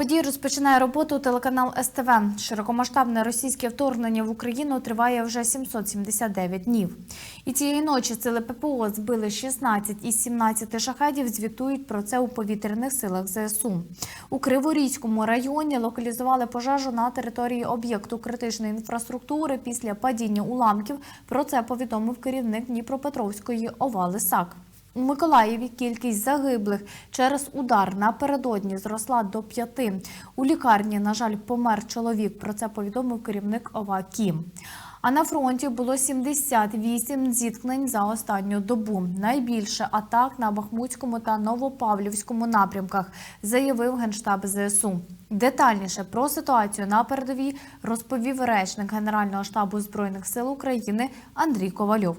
подій розпочинає роботу телеканал СТВ. Широкомасштабне російське вторгнення в Україну триває вже 779 днів. І цієї ночі сили ППО збили 16 із 17 шахедів. Звітують про це у повітряних силах ЗСУ. У Криворізькому районі локалізували пожежу на території об'єкту критичної інфраструктури після падіння уламків. Про це повідомив керівник Дніпропетровської ОВА Лисак. У Миколаєві кількість загиблих через удар напередодні зросла до п'яти. У лікарні, на жаль, помер чоловік. Про це повідомив керівник ОВА Кім. А на фронті було 78 зіткнень за останню добу. Найбільше атак на Бахмутському та Новопавлівському напрямках, заявив генштаб ЗСУ. Детальніше про ситуацію на передовій розповів речник Генерального штабу збройних сил України Андрій Ковальов.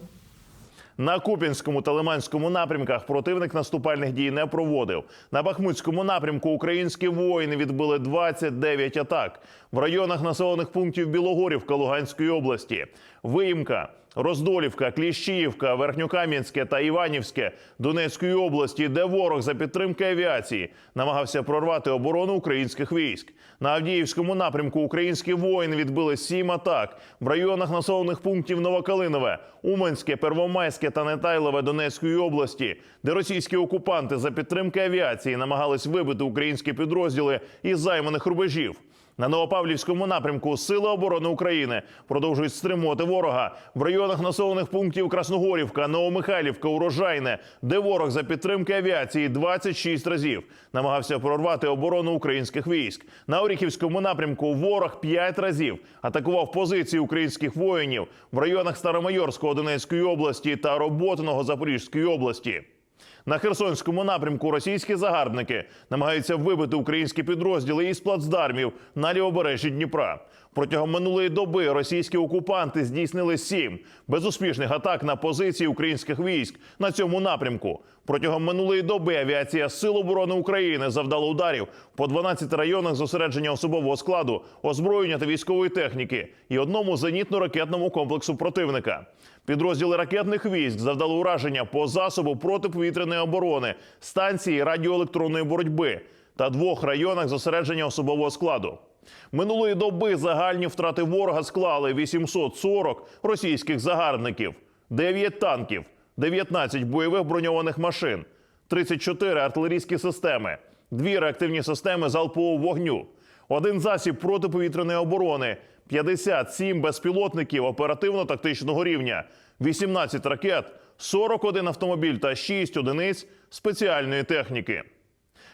На Куп'янському та Лиманському напрямках противник наступальних дій не проводив. На Бахмутському напрямку українські воїни відбили 29 атак. В районах населених пунктів Білогорівка Луганської області, Виїмка, Роздолівка, Кліщіївка, Верхньокам'янське та Іванівське Донецької області, де ворог за підтримки авіації намагався прорвати оборону українських військ. На Авдіївському напрямку українські воїни відбили сім атак в районах населених пунктів Новокалинове, Уманське, Первомайське та Нетайлове Донецької області, де російські окупанти за підтримки авіації намагались вибити українські підрозділи із займаних рубежів. На Новопавлівському напрямку Сили оборони України продовжують стримувати ворога в районах населених пунктів Красногорівка, Новомихайлівка, Урожайне, де ворог за підтримки авіації 26 разів намагався прорвати оборону українських військ. На Оріхівському напрямку ворог 5 разів атакував позиції українських воїнів в районах Старомайорського Донецької області та Роботиного Запорізької області. На Херсонському напрямку російські загарбники намагаються вибити українські підрозділи із плацдармів на лівобережжі Дніпра. Протягом минулої доби російські окупанти здійснили сім безуспішних атак на позиції українських військ на цьому напрямку. Протягом минулої доби авіація Сил оборони України завдала ударів по 12 районах зосередження особового складу, озброєння та військової техніки і одному зенітно-ракетному комплексу противника. Підрозділи ракетних військ завдали ураження по засобу протиповітряної оборони, станції радіоелектронної боротьби та двох районах зосередження особового складу. Минулої доби загальні втрати ворога склали 840 російських загарбників, 9 танків, 19 бойових броньованих машин, 34 артилерійські системи, 2 реактивні системи залпового вогню, один засіб протиповітряної оборони, 57 безпілотників оперативно-тактичного рівня, 18 ракет, 41 автомобіль та 6 одиниць спеціальної техніки.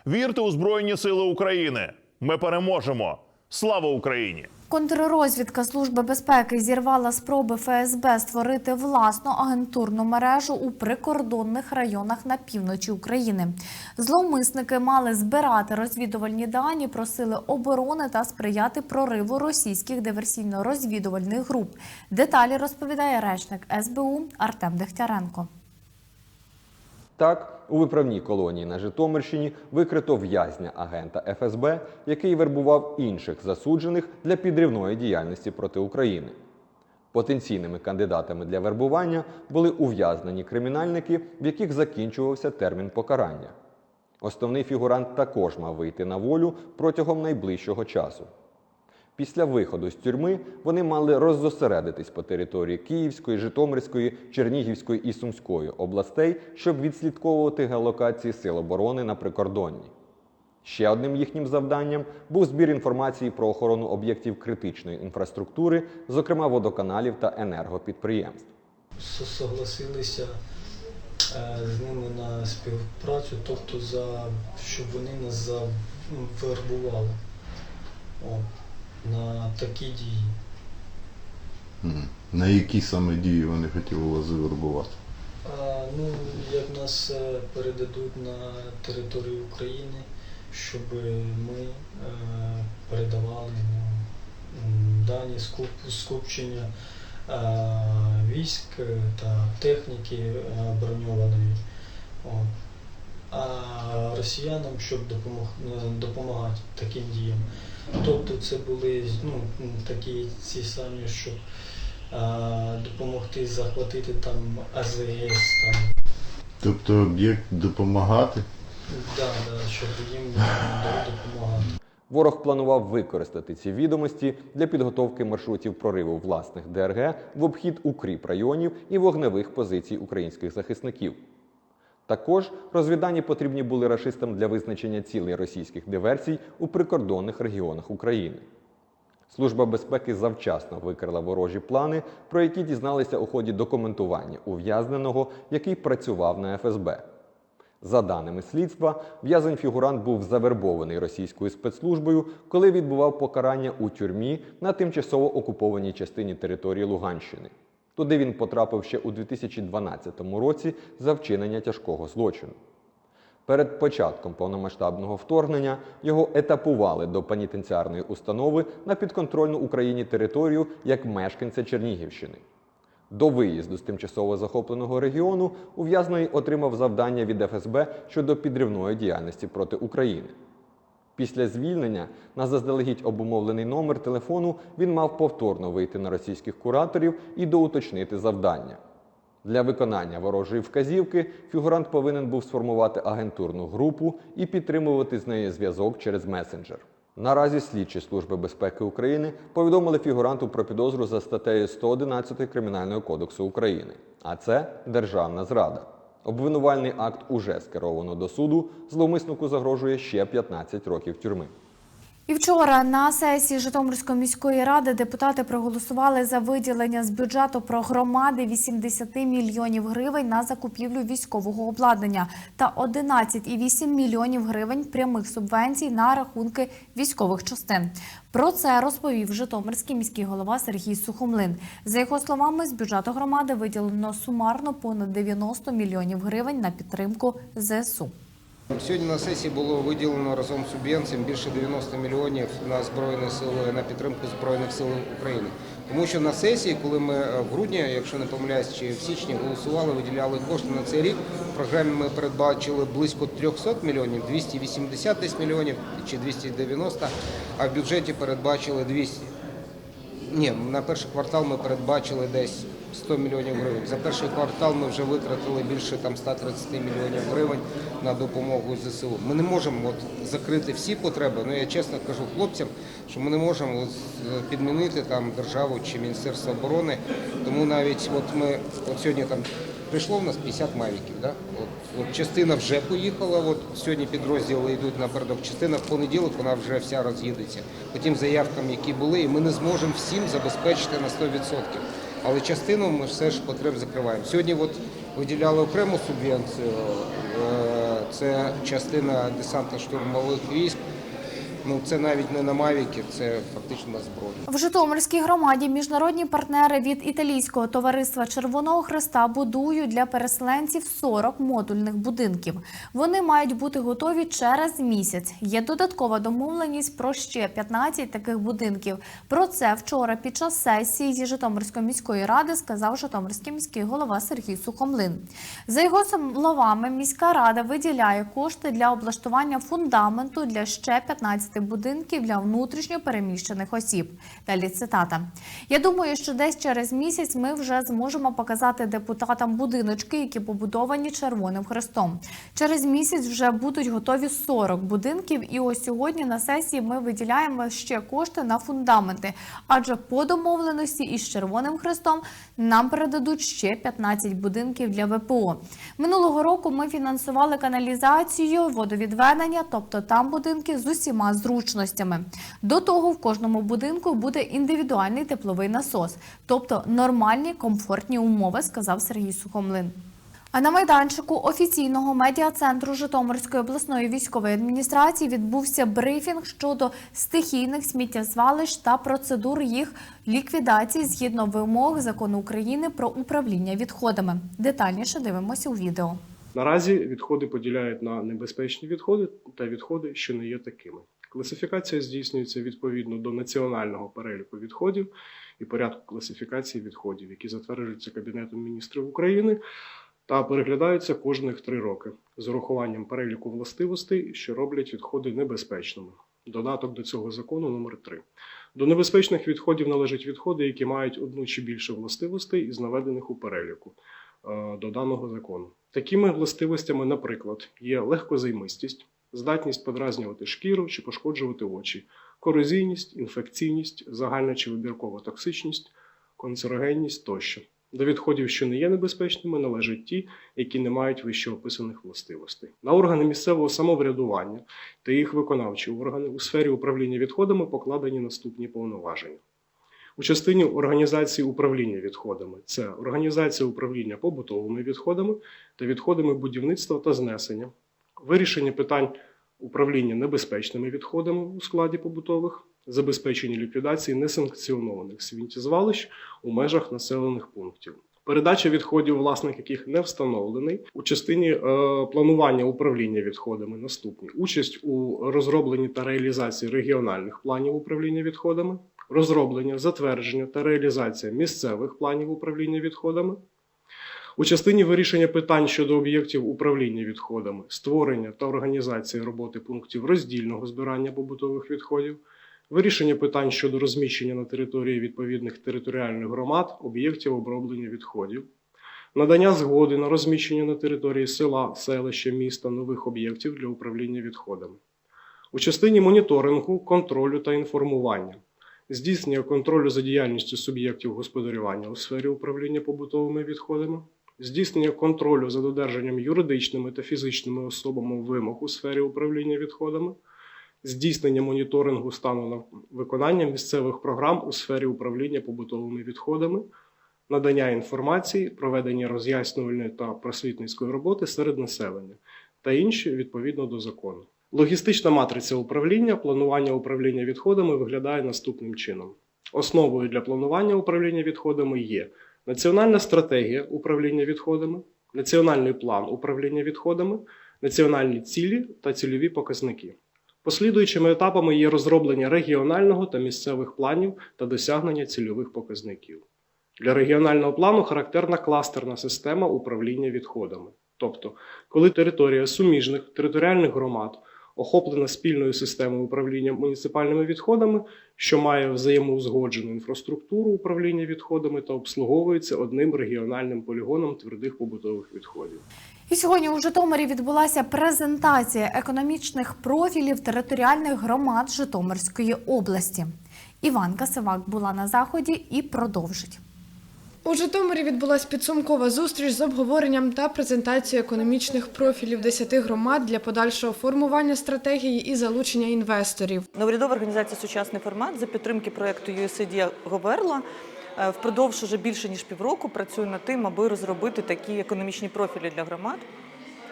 Вірте у Збройні Сили України. Ми переможемо. Слава Україні! Контррозвідка Служби безпеки зірвала спроби ФСБ створити власну агентурну мережу у прикордонних районах на півночі України. Зловмисники мали збирати розвідувальні дані про сили оборони та сприяти прориву російських диверсійно-розвідувальних груп. Деталі розповідає речник СБУ Артем Дегтяренко. Так, у виправній колонії на Житомирщині викрито в'язня агента ФСБ, який вербував інших засуджених для підривної діяльності проти України. Потенційними кандидатами для вербування були ув'язнені кримінальники, в яких закінчувався термін покарання. Основний фігурант також мав вийти на волю протягом найближчого часу. Після виходу з тюрми вони мали роззосередитись по території Київської, Житомирської, Чернігівської і Сумської областей, щоб відслідковувати геолокації Сил оборони на прикордонні. Ще одним їхнім завданням був збір інформації про охорону об'єктів критичної інфраструктури, зокрема водоканалів та енергопідприємств. Со- согласилися е, з ними на співпрацю, тобто за щоб вони нас завербували О, на такі дії. На які саме дії вони хотіли вас завербувати? А, ну, як нас е, передадуть на територію України, щоб ми е, передавали ну, м, дані скуп, скупчення е, військ е, та техніки е, броньованої. От. А росіянам, щоб допомог, е, допомагати таким діям. Тобто це були ну, такі ці самі, щоб а, допомогти захватити там АЗС, там, Тобто об'єкт допомагати? да, да, щоб їм допомагати. Ворог планував використати ці відомості для підготовки маршрутів прориву власних ДРГ в обхід укріп районів і вогневих позицій українських захисників. Також розвіддані потрібні були рашистам для визначення цілей російських диверсій у прикордонних регіонах України. Служба безпеки завчасно викрила ворожі плани, про які дізналися у ході документування ув'язненого, який працював на ФСБ. За даними слідства, в'язень-фігурант був завербований російською спецслужбою, коли відбував покарання у тюрмі на тимчасово окупованій частині території Луганщини. Туди він потрапив ще у 2012 році за вчинення тяжкого злочину. Перед початком повномасштабного вторгнення його етапували до пенітенціарної установи на підконтрольну Україні територію як мешканця Чернігівщини. До виїзду з тимчасово захопленого регіону ув'язнений отримав завдання від ФСБ щодо підривної діяльності проти України. Після звільнення на заздалегідь обумовлений номер телефону він мав повторно вийти на російських кураторів і доуточнити завдання. Для виконання ворожої вказівки фігурант повинен був сформувати агентурну групу і підтримувати з нею зв'язок через месенджер. Наразі слідчі Служби безпеки України повідомили фігуранту про підозру за статтею 111 Кримінального кодексу України, а це державна зрада. Обвинувальний акт уже скеровано до суду. Зловмиснику загрожує ще 15 років тюрми. І вчора на сесії Житомирської міської ради депутати проголосували за виділення з бюджету про громади 80 мільйонів гривень на закупівлю військового обладнання та 11,8 мільйонів гривень прямих субвенцій на рахунки військових частин. Про це розповів Житомирський міський голова Сергій Сухомлин. За його словами, з бюджету громади виділено сумарно понад 90 мільйонів гривень на підтримку ЗСУ. Сьогодні на сесії було виділено разом з субвенціями більше 90 мільйонів на збройні сили на підтримку збройних сил України. Тому що на сесії, коли ми е, в грудні, якщо не помиляюсь, чи в січні голосували, виділяли кошти на цей рік. В програмі ми передбачили близько 300 мільйонів, 280 десь мільйонів чи 290, а в бюджеті передбачили 200. Ні, на перший квартал ми передбачили десь 100 мільйонів гривень. За перший квартал ми вже витратили більше там 130 мільйонів гривень на допомогу ЗСУ. Ми не можемо от закрити всі потреби. Ну я чесно кажу хлопцям, що ми не можемо от, е, підмінити там державу чи Міністерство оборони. Тому навіть от ми от сьогодні там прийшло в нас 50 мавіків. Да? От, от частина вже поїхала. От сьогодні підрозділи йдуть напередок. Частина в понеділок вона вже вся роз'їдеться. По тим заявкам, які були, і ми не зможемо всім забезпечити на 100%. Але частину ми все ж потреб закриваємо. Сьогодні от виділяли окрему субвенцію. е, Це частина десантно-штурмових військ. Ну це навіть не на Мавіки, це фактично на зброю. В Житомирській громаді міжнародні партнери від італійського товариства Червоного Христа будують для переселенців 40 модульних будинків. Вони мають бути готові через місяць. Є додаткова домовленість про ще 15 таких будинків. Про це вчора під час сесії зі Житомирської міської ради сказав Житомирський міський голова Сергій Сухомлин. За його словами, міська рада виділяє кошти для облаштування фундаменту для ще 15 будинків для внутрішньо переміщених осіб. Далі цитата. Я думаю, що десь через місяць ми вже зможемо показати депутатам будиночки, які побудовані Червоним Хрестом. Через місяць вже будуть готові 40 будинків. І ось сьогодні на сесії ми виділяємо ще кошти на фундаменти. Адже по домовленості із Червоним Хрестом нам передадуть ще 15 будинків для ВПО. Минулого року ми фінансували каналізацію, водовідведення, тобто там будинки з усіма зручностями. До того в кожному будинку буде індивідуальний тепловий насос, тобто нормальні комфортні умови, сказав Сергій Сухомлин. А на майданчику офіційного медіа-центру Житомирської обласної військової адміністрації відбувся брифінг щодо стихійних сміттєзвалищ та процедур їх ліквідації згідно вимог закону України про управління відходами. Детальніше дивимося у відео. Наразі відходи поділяють на небезпечні відходи та відходи, що не є такими. Класифікація здійснюється відповідно до національного переліку відходів і порядку класифікації відходів, які затверджуються Кабінетом міністрів України та переглядаються кожних три роки з урахуванням переліку властивостей, що роблять відходи небезпечними. Додаток до цього закону номер 3 До небезпечних відходів належать відходи, які мають одну чи більше властивостей із наведених у переліку е, до даного закону. Такими властивостями, наприклад, є легкозаймистість, здатність подразнювати шкіру чи пошкоджувати очі, корозійність, інфекційність, загальна чи вибіркова токсичність, канцерогенність тощо. До відходів, що не є небезпечними, належать ті, які не мають вищеописаних властивостей. На органи місцевого самоврядування та їх виконавчі органи у сфері управління відходами покладені наступні повноваження. У частині організації управління відходами це організація управління побутовими відходами та відходами будівництва та знесення, вирішення питань управління небезпечними відходами у складі побутових, забезпечення ліквідації несанкціонованих сміттєзвалищ у межах населених пунктів. Передача відходів, власник яких не встановлений, у частині е, планування управління відходами наступні: участь у розробленні та реалізації регіональних планів управління відходами, розроблення, затвердження та реалізація місцевих планів управління відходами. У частині вирішення питань щодо об'єктів управління відходами, створення та організації роботи пунктів роздільного збирання побутових відходів, вирішення питань щодо розміщення на території відповідних територіальних громад об'єктів оброблення відходів, надання згоди на розміщення на території села, селища, міста нових об'єктів для управління відходами. У частині моніторингу, контролю та інформування, здійснення контролю за діяльністю суб'єктів господарювання у сфері управління побутовими відходами, здійснення контролю за додержанням юридичними та фізичними особами вимог у сфері управління відходами, здійснення моніторингу стану на виконання місцевих програм у сфері управління побутовими відходами, надання інформації, проведення роз'яснювальної та просвітницької роботи серед населення та інші відповідно до закону. Логістична матриця управління, планування управління відходами виглядає наступним чином. Основою для планування управління відходами є Національна стратегія управління відходами, національний план управління відходами, національні цілі та цільові показники. Послідуючими етапами є розроблення регіонального та місцевих планів та досягнення цільових показників. Для регіонального плану характерна кластерна система управління відходами. Тобто, коли територія суміжних територіальних громад охоплена спільною системою управління муніципальними відходами, що має взаємоузгоджену інфраструктуру управління відходами та обслуговується одним регіональним полігоном твердих побутових відходів. І сьогодні у Житомирі відбулася презентація економічних профілів територіальних громад Житомирської області. Іванка Сивак була на заході і продовжить. У Житомирі відбулась підсумкова зустріч з обговоренням та презентацією економічних профілів 10 громад для подальшого формування стратегії і залучення інвесторів. Неурядова організація Сучасний формат за підтримки проекту USAID Говерла е, впродовж уже більше ніж півроку працює над тим, аби розробити такі економічні профілі для громад.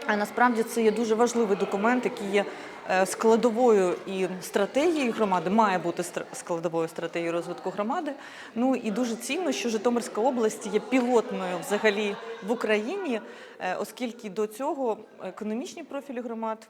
А насправді це є дуже важливий документ, який є складовою і стратегією громади, має бути складовою стратегією розвитку громади. Ну і дуже цінно, що Житомирська область є пілотною взагалі в Україні, е, оскільки до цього економічні профілі громад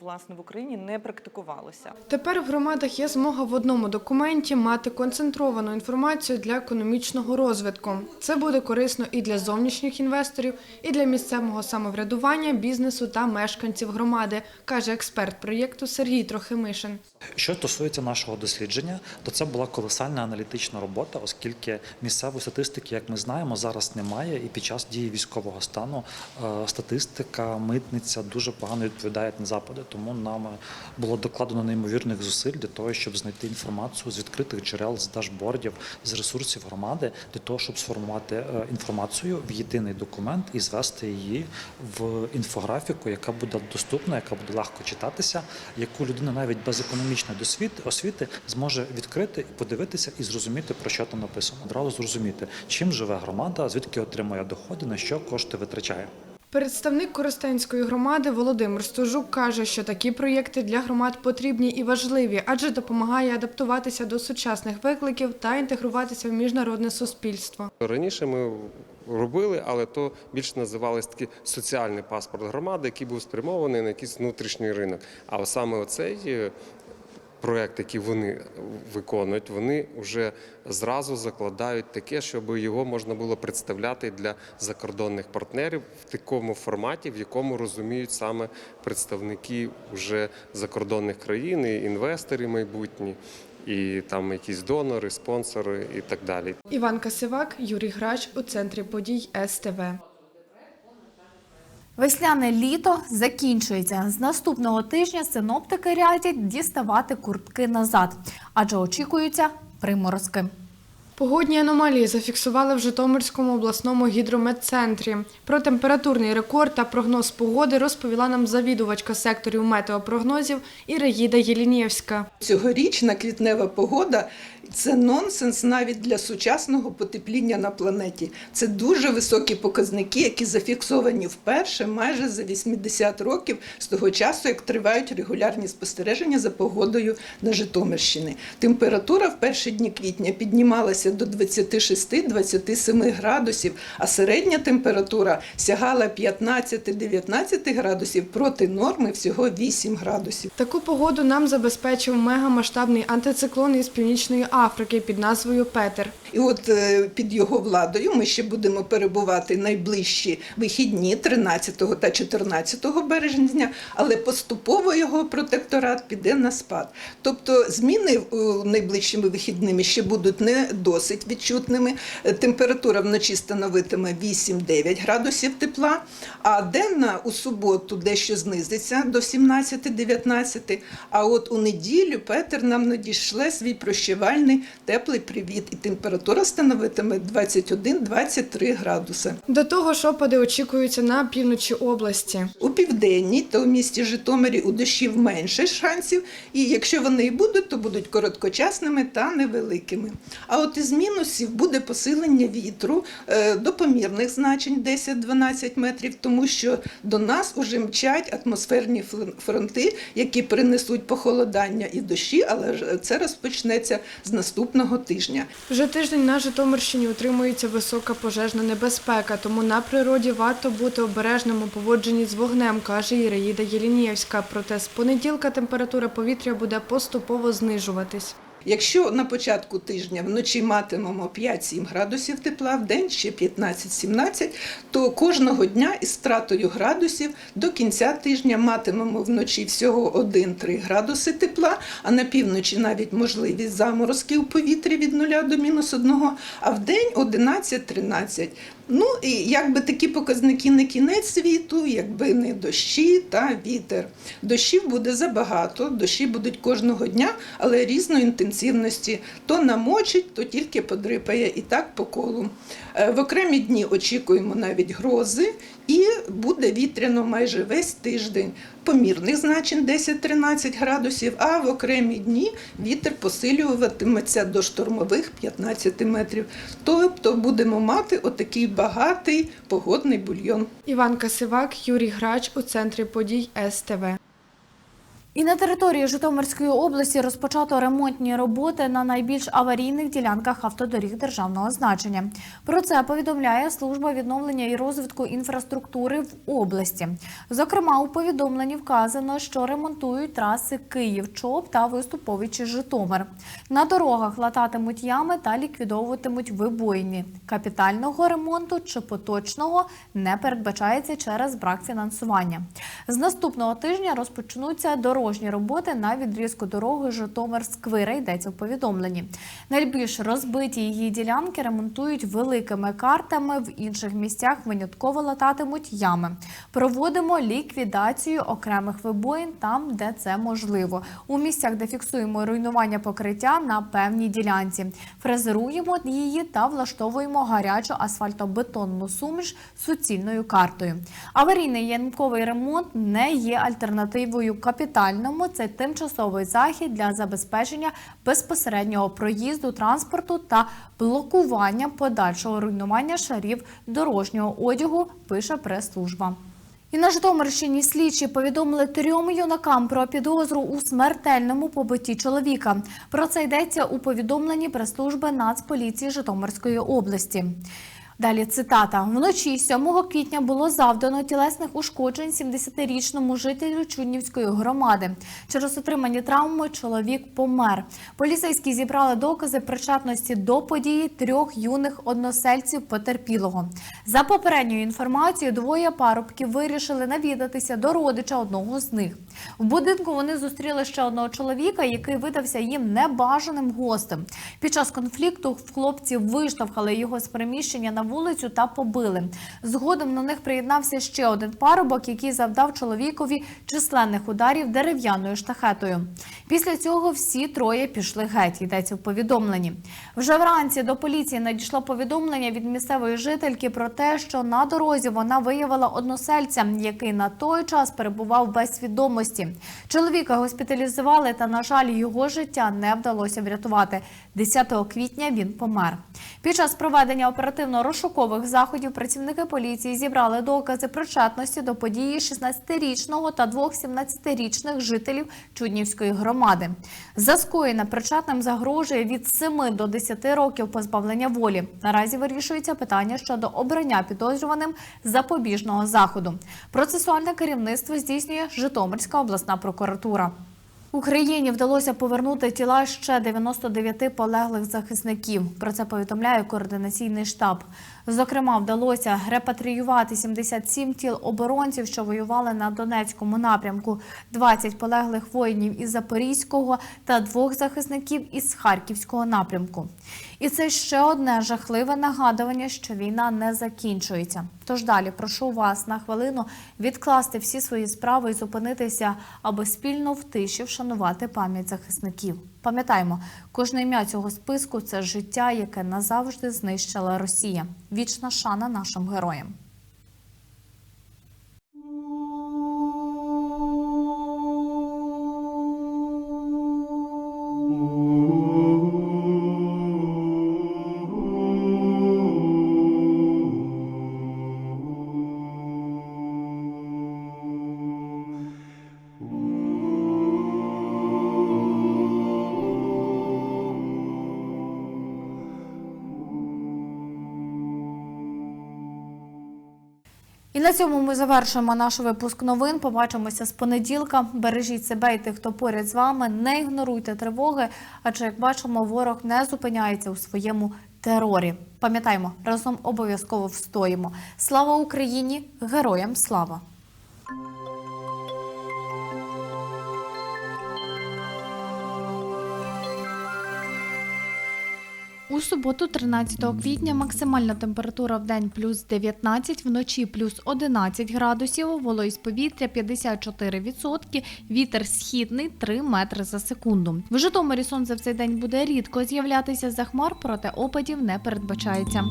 власне в Україні не практикувалися. Тепер в громадах є змога в одному документі мати концентровану інформацію для економічного розвитку. Це буде корисно і для зовнішніх інвесторів, і для місцевого самоврядування, бізнесу та мешканців громади, каже експерт проєкту Сергій Трохимишин. Що стосується нашого дослідження, то це була колосальна аналітична робота, оскільки місцевої статистики, як ми знаємо, зараз немає, і під час дії військового стану е, статистика, митниця дуже погано відповідають на запити. Тому нам було докладено неймовірних зусиль для того, щоб знайти інформацію з відкритих джерел, з дашбордів, з ресурсів громади, для того, щоб сформувати е, інформацію в єдиний документ і звести її в інфографіку, яка буде доступна, яка буде легко читатися, яку людина навіть без економічної досвіти освіти зможе відкрити і подивитися і зрозуміти про що там написано. Одразу зрозуміти, чим живе громада, звідки отримує доходи, на що кошти витрачає. Представник Коростенської громади Володимир Стожук каже, що такі проєкти для громад потрібні і важливі, адже допомагає адаптуватися до сучасних викликів та інтегруватися в міжнародне суспільство. Раніше ми робили, але то більше називалось такий соціальний паспорт громади, який був спрямований на якийсь внутрішній ринок. А саме оцей е, проект, який вони виконують, вони вже зразу закладають таке, щоб його можна було представляти для закордонних партнерів в такому форматі, в якому розуміють саме представники вже закордонних країн, і інвестори майбутні. І там якісь донори, спонсори і так далі. Іван Касивак, Юрій Грач у центрі подій СТВ. Весняне літо закінчується. З наступного тижня синоптики радять діставати куртки назад, адже очікуються приморозки. Погодні аномалії зафіксували в Житомирському обласному гідрометцентрі. Про температурний рекорд та прогноз погоди розповіла нам завідувачка секторів метеопрогнозів Ірегіда Єлінєвська. Цьогорічна квітнева погода це нонсенс навіть для сучасного потепління на планеті. Це дуже високі показники, які зафіксовані вперше майже за 80 років з того часу, як тривають регулярні спостереження за погодою на Житомирщині. Температура в перші дні квітня піднімалася до 26-27 градусів, а середня температура сягала 15-19 градусів проти норми всього 8 градусів. Таку погоду нам забезпечив мегамасштабний антициклон із північної Африки під назвою Петер. І от е, під його владою ми ще будемо перебувати найближчі вихідні 13 та 14 березня, але поступово його протекторат піде на спад. Тобто зміни е, найближчими вихідними ще будуть не досить відчутними. Е, Температура вночі становитиме 8-9 градусів тепла, а денна у суботу дещо знизиться до 17-19. А от у неділю Петер нам надішле свій прощавальний теплий привіт, і температура становитиме 21-23 градуси. До того ж, опади очікуються на півночі області. У південній та у місті Житомирі у дощів менше шансів, і якщо вони і будуть, то будуть короткочасними та невеликими. А от із мінусів буде посилення вітру е, до помірних значень 10-12 метрів, тому що до нас уже мчать атмосферні фронти, які принесуть похолодання і дощі, але це розпочнеться з наступного тижня. Вже тиждень на Житомирщині утримується висока пожежна небезпека, тому на природі варто бути обережним у поводженні з вогнем, каже Іраїда Єлінієвська. Проте з понеділка температура повітря буде поступово знижуватись. Якщо на початку тижня вночі матимемо 5-7 градусів тепла, в день ще 15-17, то кожного дня із стратою градусів до кінця тижня матимемо вночі всього 1-3 градуси тепла, а на півночі навіть можливість заморозків у повітрі від 0 до мінус 1, а в день 11-13. Ну і якби такі показники не кінець світу, якби не дощі та вітер. Дощів буде забагато, дощі будуть кожного дня, але різної інтенсивності. То намочить, то тільки подрипає і так по колу. Е, В окремі дні очікуємо навіть грози, і буде вітряно майже весь тиждень. Помірних значень 10-13 градусів, а в окремі дні вітер посилюватиметься до штормових 15 метрів. Тобто будемо мати отакий багатий погодний бульйон. Іван Касивак, Юрій Грач у центрі подій СТВ. І на території Житомирської області розпочато ремонтні роботи на найбільш аварійних ділянках автодоріг державного значення. Про це повідомляє служба відновлення і розвитку інфраструктури в області. Зокрема, у повідомленні вказано, що ремонтують траси Київ, ЧОП та Виступовичі Житомир. На дорогах лататимуть ями та ліквідовуватимуть вибоїні. Капітального ремонту чи поточного не передбачається через брак фінансування. З наступного тижня розпочнуться дорожні роботи на відрізку дороги Житомир-Сквира, йдеться в повідомленні. Найбільш розбиті її ділянки ремонтують великими картами, в інших місцях винятково лататимуть ями. Проводимо ліквідацію окремих вибоїн там, де це можливо. У місцях, де фіксуємо руйнування покриття на певній ділянці. Фрезеруємо її та влаштовуємо гарячу асфальтобетонну суміш суцільною картою. Аварійний ямковий ремонт не є альтернативою капітальному. Це тимчасовий захід для забезпечення безпосереднього проїзду транспорту та блокування подальшого руйнування шарів дорожнього одягу, пише прес-служба. І на Житомирщині слідчі повідомили трьом юнакам про підозру у смертельному побитті чоловіка. Про це йдеться у повідомленні прес-служби Нацполіції Житомирської області. Далі цитата: вночі 7 квітня було завдано тілесних ушкоджень 70-річному жителю Чуднівської громади. Через отримані травми чоловік помер. Поліцейські зібрали докази причетності до події трьох юних односельців потерпілого. За попередньою інформацією, двоє парубків вирішили навідатися до родича одного з них. В будинку вони зустріли ще одного чоловіка, який видався їм небажаним гостем. Під час конфлікту хлопці виштовхали його з приміщення на вулицю та побили. Згодом на них приєднався ще один парубок, який завдав чоловікові численних ударів дерев'яною штахетою. Після цього всі троє пішли геть. Йдеться в повідомленні. Вже вранці до поліції надійшло повідомлення від місцевої жительки про те, що на дорозі вона виявила односельця, який на той час перебував без свідомості. Чоловіка госпіталізували, та на жаль, його життя не вдалося врятувати. 10 квітня він помер. Під час проведення оперативно-розшукових заходів працівники поліції зібрали докази причетності до події 16-річного та двох 17-річних жителів Чуднівської громади. За скоєне причетним загрожує від 7 до 10 років позбавлення волі. Наразі вирішується питання щодо обрання підозрюваним запобіжного заходу. Процесуальне керівництво здійснює Житомирська обласна прокуратура. Україні вдалося повернути тіла ще 99 полеглих захисників. Про це повідомляє координаційний штаб. Зокрема, вдалося репатріювати 77 тіл оборонців, що воювали на Донецькому напрямку, 20 полеглих воїнів із Запорізького та двох захисників із Харківського напрямку. І це ще одне жахливе нагадування, що війна не закінчується. Тож далі прошу вас на хвилину відкласти всі свої справи і зупинитися, аби спільно в тиші вшанувати пам'ять захисників. Пам'ятаємо, кожне ім'я цього списку це життя, яке назавжди знищила Росія. Вічна шана нашим героям. На цьому ми завершуємо наш випуск новин. Побачимося з понеділка. Бережіть себе і тих, хто поряд з вами. Не ігноруйте тривоги, адже як бачимо, ворог не зупиняється у своєму терорі. Пам'ятаємо, разом обов'язково встоїмо. Слава Україні! Героям слава! Суботу, 13 квітня, максимальна температура в день плюс 19, вночі плюс 11 градусів, вологість повітря 54%, вітер східний 3 метри за секунду. В Житомирі сонце в цей день буде рідко з'являтися за хмар, проте опадів не передбачається.